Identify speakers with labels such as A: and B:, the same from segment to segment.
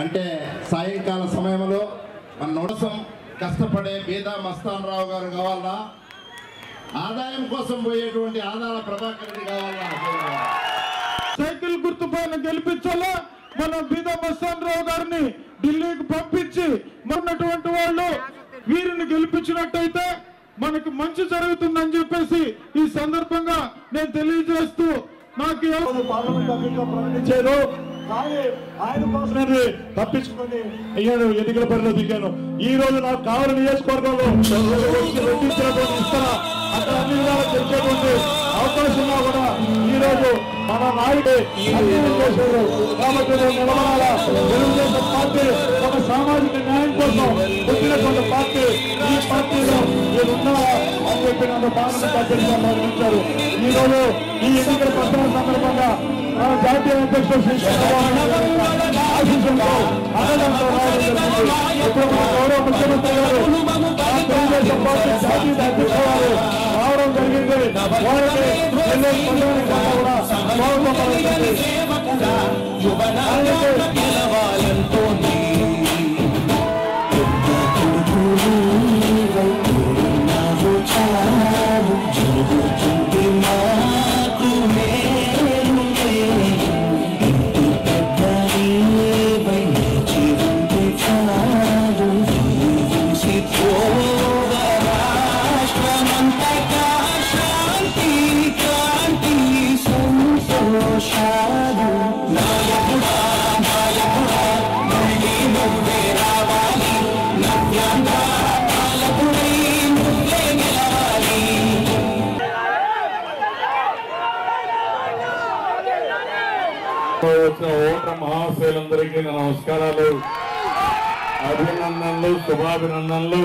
A: అంటే సాయంకాల సమయంలో మన నోడసం కష్టపడే బీదా మస్తాన్ రావు గారు కావాలా ఆదాయం కోసం పోయేటువంటి ఆదాల ప్రభాకర్ రెడ్డి కావాలా
B: సైకిల్ గుర్తు పైన గెలిపించాలా? మన బీద మస్తాన్ రావు గారిని ఢిల్లీకి పంపించి ఉన్నటువంటి వాళ్ళు వీరిని గెలిపించినట్టయితే మనకి మంచి జరుగుతుందని చెప్పేసి ఈ సందర్భంగా నేను తెలియజేస్తూ నాకు
C: పార్లమెంట్ అభ్యర్థిగా ప్రకటించారు. ఆయన కోసమే తప్పించుకుని అయ్యాను ఎన్నికల పనిలో దిగాను. ఈ రోజు నాకు కావాలి నియోజకవర్గంలో రెడ్డించినటువంటి ఇస్తారా అక్కడ అన్ని విధాలు తెలిసేటువంటి అవకాశం ఉన్నా కూడా ఈ రోజు మన నాయుడు కాబట్టి నిలబడాలా? తెలుగుదేశం పార్టీ ఒక సామాజిక న్యాయం కోసం పుట్టినటువంటి పార్టీ. ఈ పార్టీలో నేను అని చెప్పి నన్ను పార్లమెంట్ అభ్యర్థిగా ప్రకటించారు ఈ రోజు ఈ ఎన్నికల ప్రచారం సందర్భంగా మన జాతీయ అధ్యక్షుడు శ్రీ చంద్రబాబు నాయుడు గారి ఆశీస్సులతో ఆనందంతో రావడం జరిగింది. ఇప్పుడు మన గౌరవ ముఖ్యమంత్రి గారు తెలుగుదేశం పార్టీ జాతీయ రావడం జరిగింది. వారికి ఎన్నో స్పందన కూడా స్వాగతం
D: వచ్చిన ఓటర్ మహాశయులందరికీ నమస్కారాలు. అభినందనలు శుభాభినందనలు.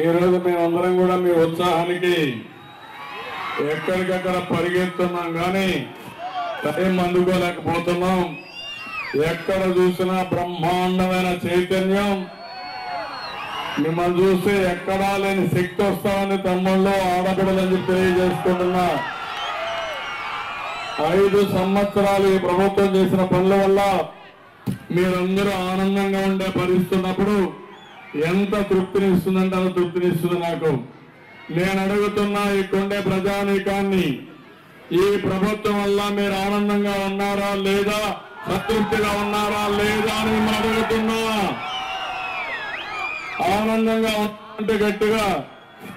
D: ఈరోజు మేమందరం కూడా మీ ఉత్సాహానికి ఎక్కడికక్కడ పరిగెత్తున్నాం కానీ టైం అందుకోలేకపోతున్నాం. ఎక్కడ చూసినా బ్రహ్మాండమైన చైతన్యం. మిమ్మల్ని చూస్తే ఎక్కడా లేని శక్తి వస్తామని తమ్ముళ్ళు ఆడబిడలని తెలియజేసుకుంటున్నా. ఐదు సంవత్సరాలు ఈ ప్రభుత్వం చేసిన పనుల వల్ల మీరందరూ ఆనందంగా ఉండే పరిస్థితున్నప్పుడు ఎంత తృప్తినిస్తుందంటే అంత తృప్తినిస్తుంది నాకు నేను అడుగుతున్నా ఈ కొండే ప్రజానీకాన్ని ఈ ప్రభుత్వం వల్ల మీరు ఆనందంగా ఉన్నారా లేదా? సంతృప్తిగా ఉన్నారా లేదా అని మిమ్మల్ని అడుగుతున్నా. ఆనందంగా ఉంటే గట్టిగా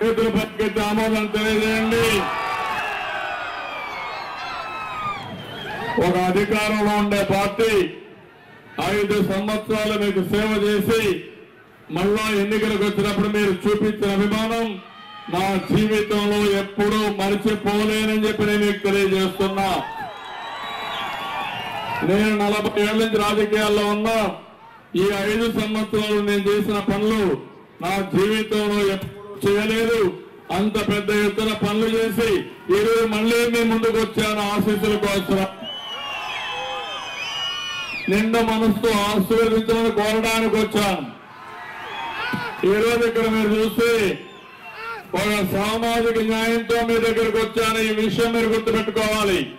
D: చేతులు పట్టుకెత్తి ఆమోదం తెలియజేయండి. ఒక అధికారంలో ఉండే పార్టీ ఐదు సంవత్సరాలు మీకు సేవ చేసి మళ్ళా ఎన్నికలకు వచ్చినప్పుడు మీరు చూపించిన అభిమానం నా జీవితంలో ఎప్పుడూ మరిచిపోలేనని చెప్పి నేను మీకు తెలియజేస్తున్నా. నేను నలభై ఏళ్ళ నుంచి రాజకీయాల్లో ఉన్నా. ఈ ఐదు సంవత్సరాలు నేను చేసిన పనులు నా జీవితంలో ఎప్పుడు చేయలేదు. అంత పెద్ద ఎత్తున పనులు చేసి ఈరోజు మళ్ళీ మీ ముందుకు వచ్చాను ఆశీస్సుల కోసం. నిండు మనసుతో ఆశీర్వదించమని కోరడానికి వచ్చాను. ఈ రోజు ఇక్కడ మీరు చూస్తే ఒక సామాజిక న్యాయంతో మీ దగ్గరకు వచ్చాను. ఈ విషయం మీరు గుర్తుపెట్టుకోవాలి.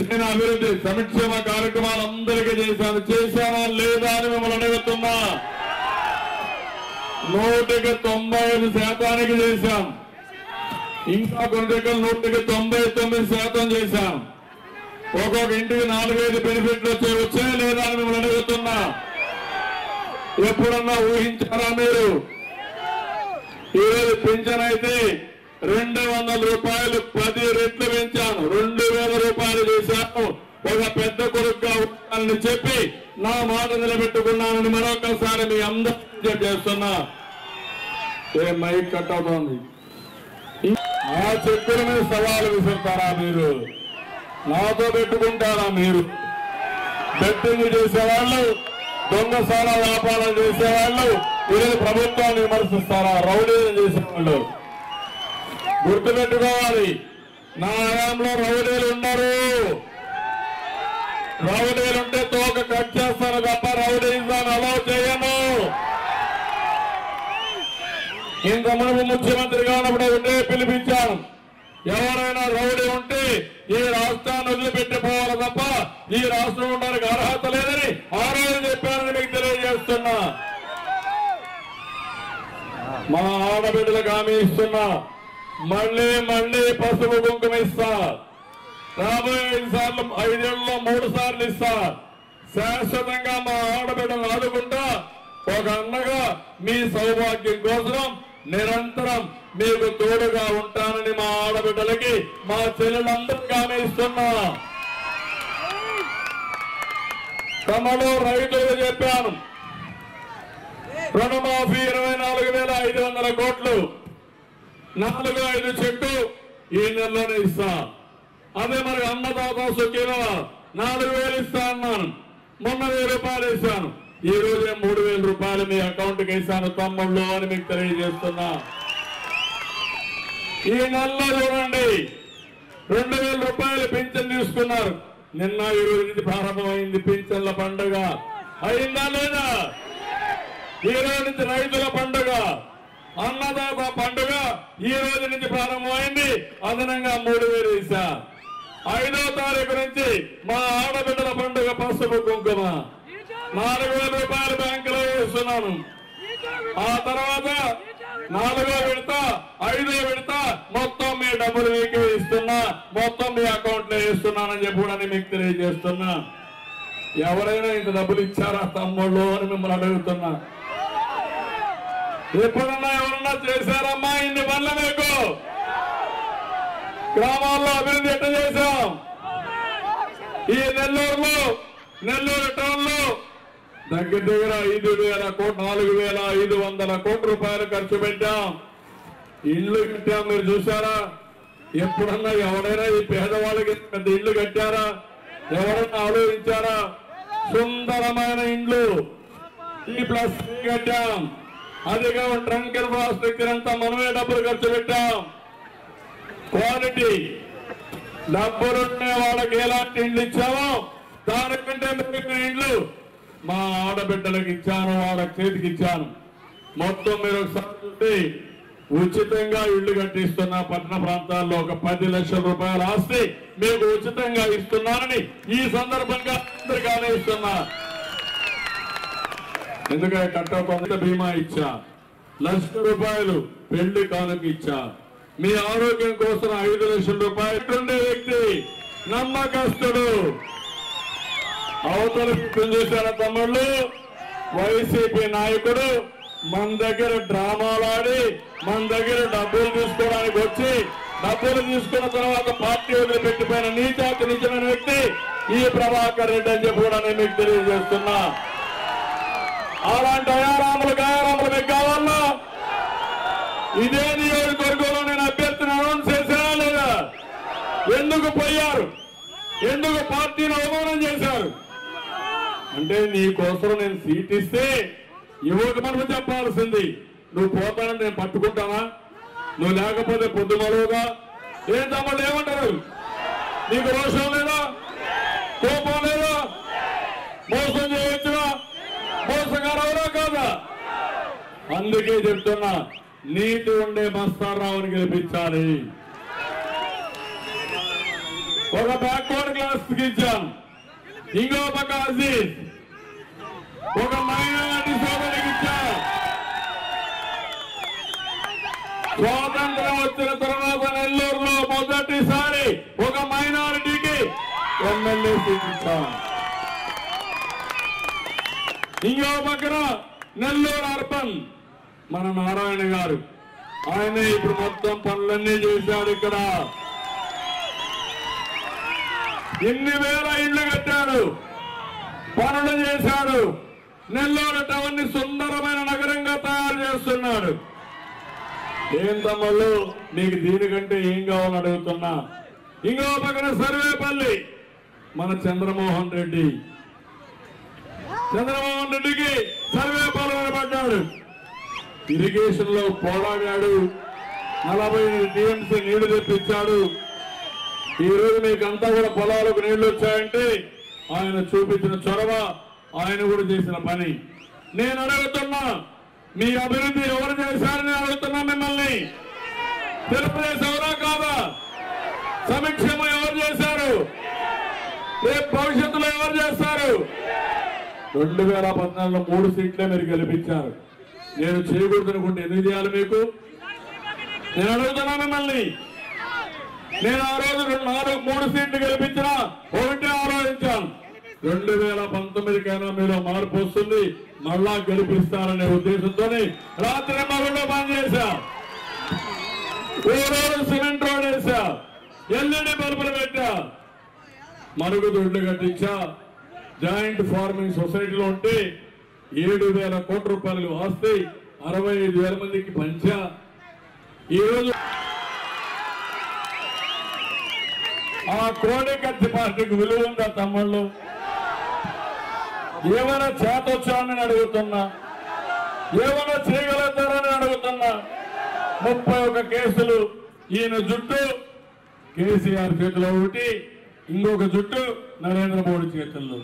D: నేను అభివృద్ధి సంక్షేమ కార్యక్రమాలు అందరికీ చేశాను. చేశానా లేదా అని మిమ్మల్ని అడుగుతున్నా. నూటికి తొంభై ఐదు శాతానికి చేశాం. ఇంకా కొన్ని దగ్గర నూటికి తొంభై తొమ్మిది శాతం చేశాం. ఒక్కొక్క ఇంటికి నాలుగైదు బెనిఫిట్లు వచ్చే వచ్చాయా లేదా అని మిమ్మల్ని అడుగుతున్నా. ఎప్పుడన్నా ఊహించారా మీరు? ఈరోజు పింఛన్ అయితే రెండు వందల రూపాయలు పది రెట్లు పెంచాను. రెండు వేల రూపాయలు చేశాను. ఒక పెద్ద కొడుకుగా ఉంటానని చెప్పి నా మాట నిలబెట్టుకున్నానని మరొకసారి మీ అందరూ చేస్తున్నా ఏ మైక్ కట్ అవుతోంది? ఆ చెప్పుల మీద సవాలు విసురుతారా మీరు? నాతో పెట్టుకుంటారా మీరు? బెట్టింగ్ చేసేవాళ్ళు దొంగసాల వ్యాపారం చేసేవాళ్ళు ఈరోజు ప్రభుత్వాన్ని విమర్శిస్తారా? రౌడీలు చేసేవాళ్ళు గుర్తుపెట్టుకోవాలి. నా హయాంలో రౌడీలు ఉన్నారు రౌడీలు ఉంటే తోక కట్ చేస్తాను తప్ప రౌడీజాన్ని అలౌ చేయను ఇంత మనము ముఖ్యమంత్రిగా ఉన్నప్పుడు ఒకటే పిలిపించాను ఎవరైనా రౌడీ ఉంటే ఈ రాష్ట్రాన్ని వదిలిపెట్టిపోవాలి తప్ప ఈ రాష్ట్రం ఉండడానికి అర్హత లేదని ఆ రోజు చెప్పానని మీకు తెలియజేస్తున్నా. మా ఆడబిడ్డలకు హామీ ఇస్తున్నా. మళ్ళీ మళ్ళీ పసుపు కుంకుమ ఇస్తా. రాబోయే ఐదు సార్లు ఐదేళ్ళలో మూడు సార్లు ఇస్తా. శాశ్వతంగా మా ఆడబిడ్డలు ఆడుకుంటా ఒక అన్నగా మీ సౌభాగ్యం కోసం నిరంతరం మీకు తోడుగా ఉంటానని మా ఆడబిడ్డలకి మా చెల్లెలందరికీ హామీ ఇస్తున్నా. తమలో రైతులు రుణమాఫీ ఇరవై నాలుగు వేల ఐదు వందల కోట్లు. నాలుగు ఐదు చెట్టు ఈ నెలలోనే ఇస్తా. అదే మరి అన్నదాత సుఖీలో నాలుగు వేలు ఇస్తా అన్నాను. మొన్న వెయ్యి రూపాయలు ఇస్తాను ఈ రోజే మూడు వేల రూపాయలు మీ అకౌంట్కి వేసాను తమ్ముళ్ళు అని మీకు తెలియజేస్తున్నా. ఈ నెలలో చూడండి రెండు వేల రూపాయలు పింఛన్ తీసుకున్నారు. నిన్న ఈ రోజు నుంచి ప్రారంభమైంది పింఛన్ల పండుగ. అయిందా లేదా? ఈ రోజు నుంచి రైతుల పండుగ. అన్నదాత పండుగ ఈ రోజు నుంచి ప్రారంభమైంది. అదనంగా మూడు వేలు ఇచ్చా ఐదో తారీఖు నుంచి మా ఆడబిడ్డల పండుగ పసుపు కుంకుమ. నాలుగు వేల రూపాయలు బ్యాంకులో వేస్తున్నాను. ఆ తర్వాత నాలుగో విడత ఐదో విడత మొత్తం మీ డబ్బులు మీకు ఇస్తున్నా. మొత్తం మీ అకౌంట్లో ఇస్తున్నానని చెప్పి కూడా మీకు తెలియజేస్తున్నా. ఎవరైనా ఇంత డబ్బులు ఇచ్చారా తమ్ముళ్ళు అని మిమ్మల్ని అడుగుతున్నా. ఎప్పుడన్నా ఎవరన్నా చేశారమ్మా ఇన్ని పనులు మీకు? గ్రామాల్లో అభివృద్ధి ఎట్లా చేశాం? ఈ నెల్లూరులో నెల్లూరు టౌన్లో దగ్గర దగ్గర ఐదు వేల కోట్ నాలుగు వేల ఐదు వందల కోట్ల రూపాయలు ఖర్చు పెట్టాం. ఇల్లు కట్టాం మీరు చూసారా ఎప్పుడన్నా ఎవరైనా ఈ పేదవాళ్ళకి పెద్ద ఇల్లు కట్టారా? ఎవరైనా ఆలోచించారా? సుందరమైన ఇండ్లు. ఈ ప్లస్ కట్టాం. కట్టాం అదిగా ట్రంక్ ఇన్ఫ్రాస్ట్రక్చర్ అంతా మనమే డబ్బులు ఖర్చు పెట్టాం. క్వాలిటీ. డబ్బులుండే వాళ్ళకి ఎలాంటి ఇండ్లు ఇచ్చామో దానికంటే మిగిలిన ఇండ్లు మా ఆడబిడ్డలకు ఇచ్చాను వాళ్ళ చేతికి ఇచ్చాను. మొత్తం మీరు ఒకసారి చూస్తే ఉచితంగా ఇల్లు కట్టిస్తున్న పట్టణ ప్రాంతాల్లో ఒక పది లక్షల రూపాయల ఆస్తి మీకు ఉచితంగా ఇస్తున్నానని ఈ సందర్భంగా అందరికీ ఆలోచిస్తున్నా ఎందుకంటే కట్టకొంత బీమా ఇచ్చా. లక్ష రూపాయలు పెళ్ళి కానుక ఇచ్చా. మీ ఆరోగ్యం కోసం ఐదు లక్షల రూపాయలు వ్యక్తి. నమ్మకస్తుడు. అవతల చేశారు తమ్ముళ్ళు? వైసీపీ నాయకుడు మన దగ్గర డ్రామాలాడి మన దగ్గర డబ్బులు తీసుకోవడానికి వచ్చి డబ్బులు తీసుకున్న తర్వాత పార్టీ వదిలిపెట్టిపోయిన నీచాతి నిజమైన వ్యక్తి ఈ ప్రభాకర్ రెడ్డి అని చెప్పి కూడా నేను మీకు తెలియజేస్తున్నా. అలాంటి అయారాములు గాయారాములు మీకు కావాలా? ఇదే నియోజకవర్గంలో నేను అభ్యర్థిని అనౌన్స్ చేశానా లేదా? ఎందుకు పోయారు? ఎందుకు పార్టీని అవమానం చేశారు? అంటే నీకోసం నేను సీట్ ఇస్తే యువకు చెప్పాల్సింది. నువ్వు పోతానని నేను పట్టుకుంటానా? నువ్వు లేకపోతే పొద్దు మరువుగా ఏం తమ్ముళ్ళు ఏమంటారు? నీకు రోషం లేదా? కోపం లేదా మోసం చేయొచ్చుగా మోసగారవరా కాదా అందుకే చెప్తున్నా నీతి ఉండే మస్తారావుని గెలిపించాలి. ఒక బ్యాక్వర్డ్ క్లాస్ ఇచ్చాం ఇంకో పక్క అజీజ్. ఒక మైనారిటీ సోదరికి ఇచ్చాం. స్వాతంత్రం వచ్చిన తర్వాత నెల్లూరులో మొదటిసారి ఒక మైనారిటీకి ఎమ్మెల్యే సీట్ ఇచ్చాం. ఇంకో పక్కన నెల్లూరు అర్బన్. మన నారాయణ గారు. ఆయన ఇప్పుడు మొత్తం పనులన్నీ చేశాడు ఇక్కడ. ఎన్ని వేల ఇళ్ళు కట్టాడు. పనులు చేశాడు. నెల్లూరు టౌన్ని సుందరమైన నగరంగా తయారు చేస్తున్నాడు. ఏం తమ్ముళ్ళు మీకు దీనికంటే ఏం కావాలని అడుగుతున్నా? ఇంకో పక్కన సర్వేపల్లి. మన చంద్రమోహన్ రెడ్డి. చంద్రమోహన్ రెడ్డికి సర్వేపల్లి నిలబడ్డాడు ఇరిగేషన్లో పోరాడాడు. నలభై టీఎంసీ నీళ్ళు తెప్పించాడు. ఈ రోజు మీకంతా కూడా పొలాలకు నీళ్ళు వచ్చాయంటే ఆయన చూపించిన చొరవ ఆయన కూడా చేసిన పని. నేను అడుగుతున్నా మీ అభివృద్ధి ఎవరు చేశారని అడుగుతున్నా మిమ్మల్ని? తెలుగుదేశం ఎవరా కాదా? సమీక్షము ఎవరు చేశారు? రేపు భవిష్యత్తులో ఎవరు చేస్తారు? రెండు వేల పద్నాలుగులో మూడు సీట్లే మీరు గెలిపించారు. నేను చేయకూడదు అనుకుంటే ఎందుకు చేయాలి మీకు? నేను అడుగుతున్నా మిమ్మల్ని. నేను ఆ రోజు రెండు నాలుగు మూడు సీట్లు గెలిపించిన ఒకటే ఆలోచించాను రెండు వేల పంతొమ్మిదికైనా మీరు మార్పు వస్తుంది. మళ్ళా గెలిపిస్తారనే ఉద్దేశంతో రాత్రి మగుండా పనిచేశా ఓ రోజు సిమెంట్ రోడ్ వేసా ఎల్ఈడి బల్బులు పెట్టా. మరుగుదొడ్లు కట్టించా. జాయింట్ ఫార్మింగ్ సొసైటీలో ఉంటే ఏడు వేల కోట్ల రూపాయలు ఆస్తి అరవై ఐదు వేల మందికి పంచా. ఈరోజు రోజు ఆ కోడికత్తి పార్టీకి విలువ ఉందా తమ్ముళ్ళు? ఏమైనా చేతొచ్చానని అడుగుతున్నా. ఏమైనా చేయగలుగుతారని అడుగుతున్నా. ముప్పై ఒక కేసులు ఈయన జుట్టు కేసీఆర్ చేతిలో ఒకటి ఇంకొక జుట్టు నరేంద్ర మోడీ చేతుల్లో.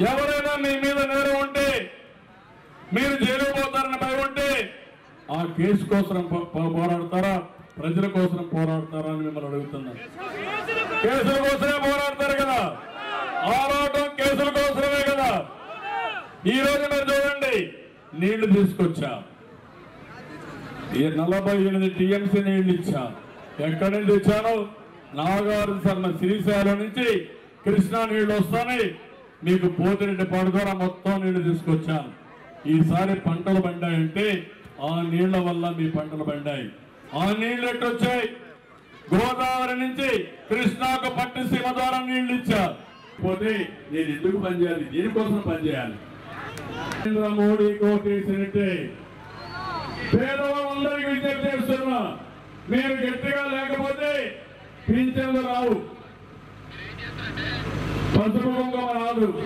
D: ఎవరైనా మీ మీద నేరం ఉంటే మీరు జైలు పోతారని భయం ఉంటే ఆ కేసు కోసం పోరాడతారా? ప్రజల కోసం పోరాడతారా అని మిమ్మల్ని అడుగుతున్నా. కేసుల కోసమే పోరాడతారు కదా. ఆరాటం కేసుల కోసమే కదా. ఈ రోజు మీరు చూడండి నీళ్ళు తీసుకొచ్చా. ఈ నలభై ఎనిమిది టీఎంసీ నీళ్ళు ఇచ్చా. ఎక్కడి నుంచి ఇచ్చాను? నాగార్జున శర్మ శ్రీశైలం నుంచి కృష్ణా నీళ్ళు వస్తాయి. మీకు పోతిరెడ్డి పాడు ద్వారా మొత్తం నీళ్ళు తీసుకొచ్చాను. ఈసారి పంటలు పండాయంటే ఆ నీళ్ళ వల్ల మీ పంటలు పండాయి. ఆ నీళ్ళు ఎట్టొచ్చాయి? గోదావరి నుంచి కృష్ణాకు పట్టిసీమ ద్వారా నీళ్ళు ఇచ్చా పోతే నేను ఎందుకు పనిచేయాలి దీనికోసం పనిచేయాలి నరేంద్ర మోడీ కోటేసినట్టే. పేదవాళ్ళందరికీ విజ్ఞప్తి చేస్తున్నా. మీరు గట్టిగా లేకపోతే పింఛన్లు రావు. పసుపు కుంకుమ రాదు.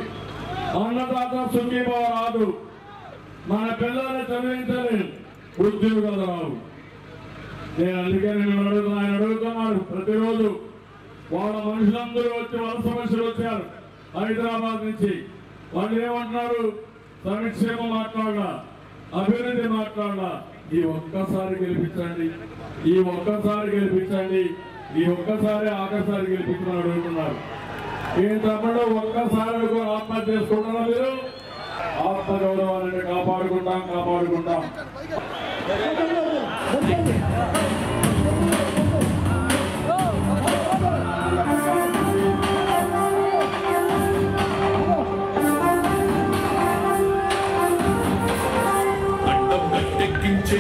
D: అన్నదాత సుఖీభావ రాదు. మన పిల్లల్ని చదివించలేం. ఉద్యోగాలు రావు. నేను అందుకే నేను అడుగుతున్నా ఆయన అడుగుతున్నాడు ప్రతిరోజు. వాళ్ళ మనుషులందరూ వచ్చి వలస మనుషులు వచ్చారు. హైదరాబాద్ నుంచి. వాళ్ళు ఏమంటున్నారు? సంక్షేమం మాట్లాడాల అభివృద్ధి మాట్లాడాల ఈ ఒక్కసారి గెలిపించండి. ఈ ఒక్కసారి గెలిపించండి. ఈ ఒక్కసారి ఆఖరిసారి గెలిపించమని అడుగుతున్నారు. ఈ తమ్ముడు ఒక్కసారి ఆత్మ చేసుకుంటారా మీరు? ఆత్మగౌరవాన్ని కాపాడుకుంటాం కాపాడుకుంటాం.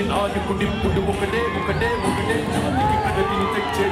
E: నాయకుడిప్పుడు ఒకటే ఒకటే ఒకటే. జాతికి ప్రగతిని తెచ్చే